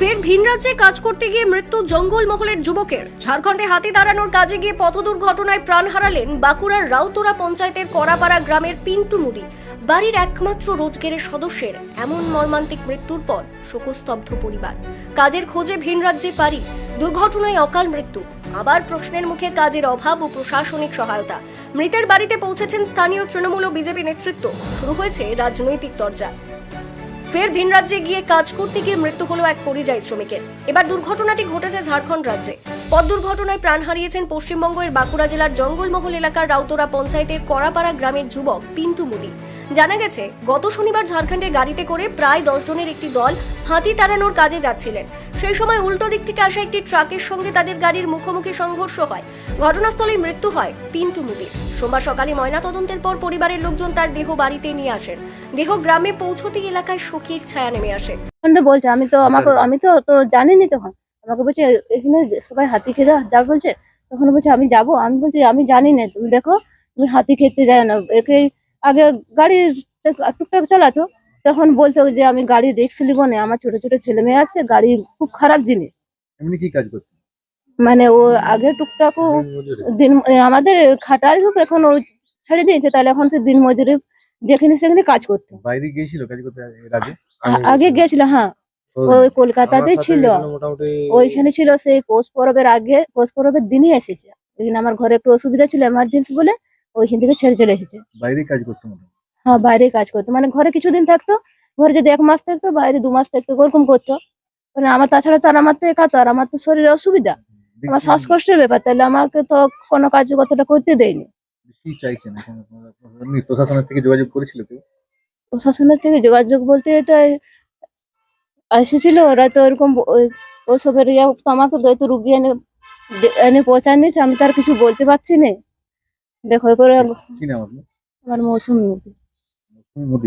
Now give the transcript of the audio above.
ফের ভিন রাজ্যে কাজ করতে গিয়ে মৃত্যু জঙ্গলমহলের যুবকের। ঝাড়খণ্ডে হাতি দাঁড়ানোর কাজে গিয়ে পথ দুর্ঘটনায় প্রাণ হারালেন বাঁকুড়ার রাউতোরা পঞ্চায়েতের করাপাড়া গ্রামের পিন্টু মুদি। বাড়ির একমাত্র রোজগেরের সদস্যের এমন মর্মান্তিক মৃত্যুর পর শোকস্তব্ধ পরিবার। কাজের খোঁজে ভিন রাজ্যে পারি, দুর্ঘটনায় অকাল মৃত্যু। আবার প্রশ্নের মুখে কাজের অভাব ও প্রশাসনিক সহায়তা। মৃতের বাড়িতে পৌঁছেছেন স্থানীয় তৃণমূল ও বিজেপি নেতৃত্ব। শুরু হয়েছে রাজনৈতিক দরজা ফের ভিন রাজ্যে গিয়ে কাজ করতে গিয়ে মৃত্যু হলো এক পরিযায়ী শ্রমিকের। এবার দুর্ঘটনাটি ঘটেছে ঝাড়খণ্ড রাজ্যে। পথ দুর্ঘটনায় প্রাণ হারিয়েছেন পশ্চিমবঙ্গের বাঁকুড়া জেলার জঙ্গলমহল এলাকার রাউতরা পঞ্চায়েতের করাপাড়া গ্রামের যুবক পিন্টু মুদি। জানা গেছে, গত শনিবার ঝাড়খণ্ডে গাড়িতে করে প্রায় দশ জনের একটি দল হাতি তাড়ানোর কাজে যাচ্ছিলেন। সেই সময় উল্টো দিক থেকে আসা একটি ট্রাকের সঙ্গে তাদের গাড়ির মুখোমুখি সংঘর্ষ হয়। ঘটনাস্থলে মৃত্যু হয় পিন্টু মুদির সোমবার সকালে ময়নাতদন্তের পর পরিবারের লোকজন তার দেহ বাড়িতে নিয়ে আসেন। দেহ গ্রামে পৌঁছতে এলাকায় শোকের ছায়া নেমে আসে। বলছে আমি তো আমাকে আমি তো তো জানিনি তখন। আমাকে বলছে এখানে সবাই হাতি খেতে যা বলছে তখন বলছে আমি যাব? আমি বলছি আমি জানি না। তুমি দেখো তুমি হাতি খেতে যায় না। একে আগে গাড়ি টুকটাক চালাতো তখন বলতো যে আমি গাড়ি রিক্স নিব না আমার ছোট ছোট ছেলে মেয়ে আছে গাড়ি খুব খারাপ জিনিস। এমনি কি কাজ করছে? মানে ও আগে টুকটাক ও দিন আমাদের খাটাই হোক এখন ও ছেড়ে দিয়েছে তাহলে এখন সে দিন মজুরি যেখানে সেখানে কাজ করতো। বাইরে গিয়েছিল কাজ করতে আগে? আগে গেছিল হ্যাঁ। ওই কলকাতাতে ছিল। ওইখানে ছিল সেই পৌষ পরবের আগে পৌষ পরবের দিনই এসেছে। এখানে আমার ঘরে একটু অসুবিধা ছিল এমার্জেন্সি বলে ওইখান থেকে ছেড়ে চলে এসেছে। বাইরে কাজ করতে মোটামুটি? হ্যাঁ বাইরে কাজ করতো। মানে ঘরে কিছুদিন থাকতো ঘরে যদি এক মাস থাকতো বাইরে দু মাস থাকতো ওরকম করতো। মানে আমার তাছাড়া তো আর আমার তো একা তো আর আমার তো শরীরে অসুবিধা। আমার শ্বাসকষ্টের ব্যাপার তাহলে আমাকে তো কোনো কাজ কতটা করতে দেয়নি। কি চাইছেন প্রশাসনের থেকে যোগাযোগ করেছিল কেউ? প্রশাসনের থেকে যোগাযোগ বলতে এটা এসেছিল ওরা তো ওই- ওসবের ইয়ে তো আমাকে তো রুগী এনে এনে পৌঁছায় নিচ্ছে আমি তার কিছু বলতে পারছি না। দেখো আমার মৌসুমি। মোদি